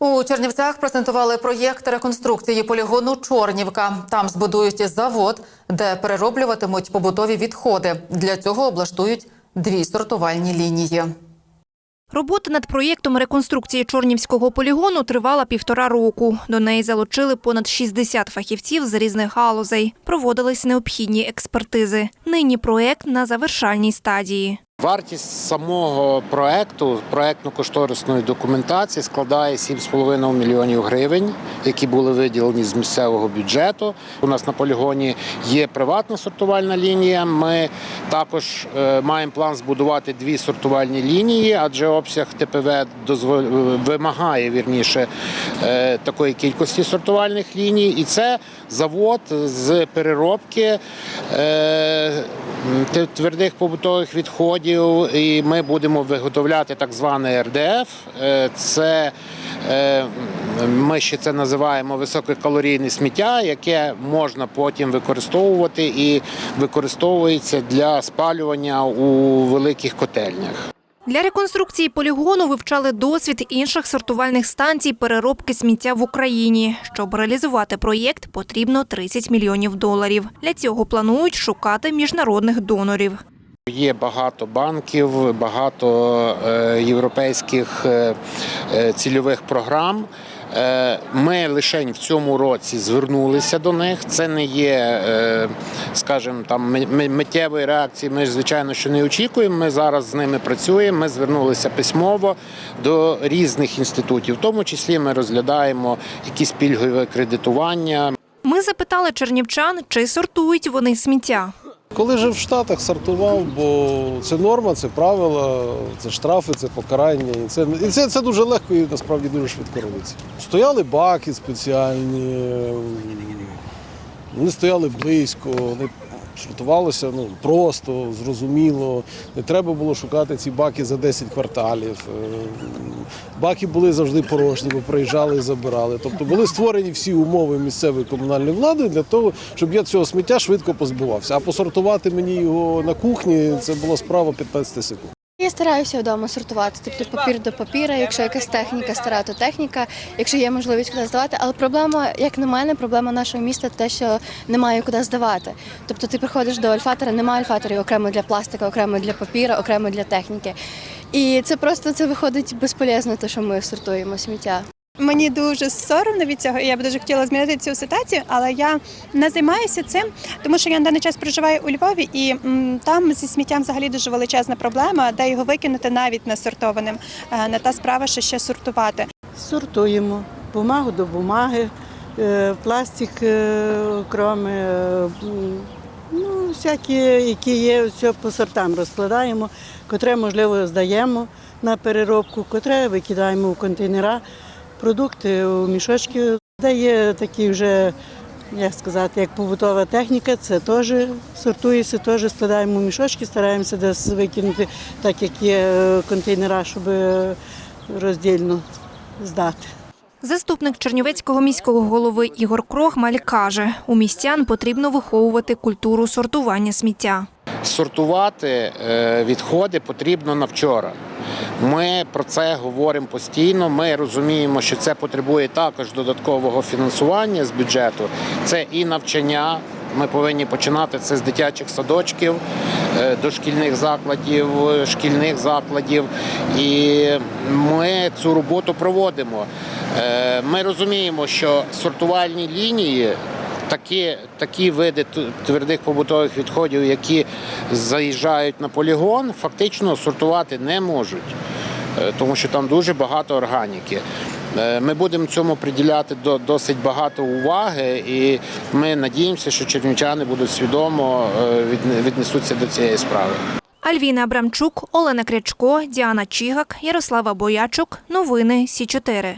У Чернівцях презентували проєкт реконструкції полігону Чорнівка. Там збудують завод, де перероблюватимуть побутові відходи. Для цього облаштують дві сортувальні лінії. Робота над проєктом реконструкції Чорнівського полігону тривала півтора року. До неї залучили понад 60 фахівців з різних галузей. Проводились необхідні експертизи. Нині проєкт на завершальній стадії. Вартість самого проекту, проектно-кошторисної документації складає 7,5 мільйонів гривень, які були виділені з місцевого бюджету. У нас на полігоні є приватна сортувальна лінія. Ми також е, маємо план збудувати дві сортувальні лінії, адже обсяг ТПВ дозвол- вимагає вірніше е, такої кількості сортувальних ліній. І це завод з переробки е, твердих побутових відходів, і ми будемо виготовляти так зване РДФ. Е, Це е, ми ще це називаємо висококалорійне сміття, яке можна потім використовувати і використовується для спалювання у великих котельнях. Для реконструкції полігону вивчали досвід інших сортувальних станцій переробки сміття в Україні. Щоб реалізувати проєкт, потрібно 30 мільйонів доларів. Для цього планують шукати міжнародних донорів. Є багато банків, багато е, європейських е, е, цільових програм. Ми лише в цьому році звернулися до них. Це не є, скажімо, там ми- ми- миттєвої реакції. Ми звичайно що не очікуємо. Ми зараз з ними працюємо. Ми звернулися письмово до різних інститутів. В тому числі ми розглядаємо якісь пільгове кредитування. Ми запитали чернівчан, чи сортують вони сміття. Коли жив в Штатах, сортував, бо це норма, це правила, це штрафи, це покарання. І це, і це, це дуже легко і насправді дуже швидко робиться. Стояли баки спеціальні, вони стояли близько, вони сортувалося ну, просто, зрозуміло. Не треба було шукати ці баки за 10 кварталів. Е, Баки були завжди порожні, бо приїжджали і забирали. Тобто були створені всі умови місцевої комунальної влади для того, щоб я цього сміття швидко позбувався. А посортувати мені його на кухні це була справа 15 секунд. Я стараюся вдома сортувати, тобто папір до папіра, якщо якась техніка стара, то техніка, якщо є можливість куди здавати. Але проблема, як на мене, проблема нашого міста те, що немає куди здавати. Тобто ти приходиш до альфатора, немає альфаторів окремо для пластика, окремо для папіра, окремо для техніки. І це просто це виходить безполезно, те, що ми сортуємо сміття. Мені дуже соромно від цього. і Я б дуже хотіла змінити цю ситуацію, але я не займаюся цим, тому що я на даний час проживаю у Львові, і м, там зі сміттям взагалі дуже величезна проблема, де його викинути навіть не сортованим. Е, Не та справа, що ще сортувати. Сортуємо бумагу до бумаги, е, пластик е, е, ну, всякі, які є, все по сортам розкладаємо, котре, можливо, здаємо на переробку, котре викидаємо в контейнера, продукти у мішочки. Де є такі вже, як сказати, як побутова техніка, це теж сортується, теж складаємо мішочки, стараємося десь викинути, так як є е, контейнера, щоб е, роздільно здати. Заступник Чернівецького міського голови Ігор Крохмаль каже, у містян потрібно виховувати культуру сортування сміття. Сортувати е, відходи потрібно на вчора. Ми про це говоримо постійно. Ми розуміємо, що це потребує також додаткового фінансування з бюджету. Це і навчання. Ми повинні починати це з дитячих садочків, е, дошкільних закладів, шкільних закладів. І ми цю роботу проводимо. Е, Ми розуміємо, що сортувальні лінії такі, такі види твердих побутових відходів, які заїжджають на полігон, фактично сортувати не можуть, е, тому що там дуже багато органіки. Е, Ми будемо цьому приділяти до- досить багато уваги, і ми надіємося, що чернівчани будуть свідомо е, віднесуться до цієї справи. Альвіна Абрамчук, Олена Крячко, Діана Чігак, Ярослава Боячук. Новини Сі 4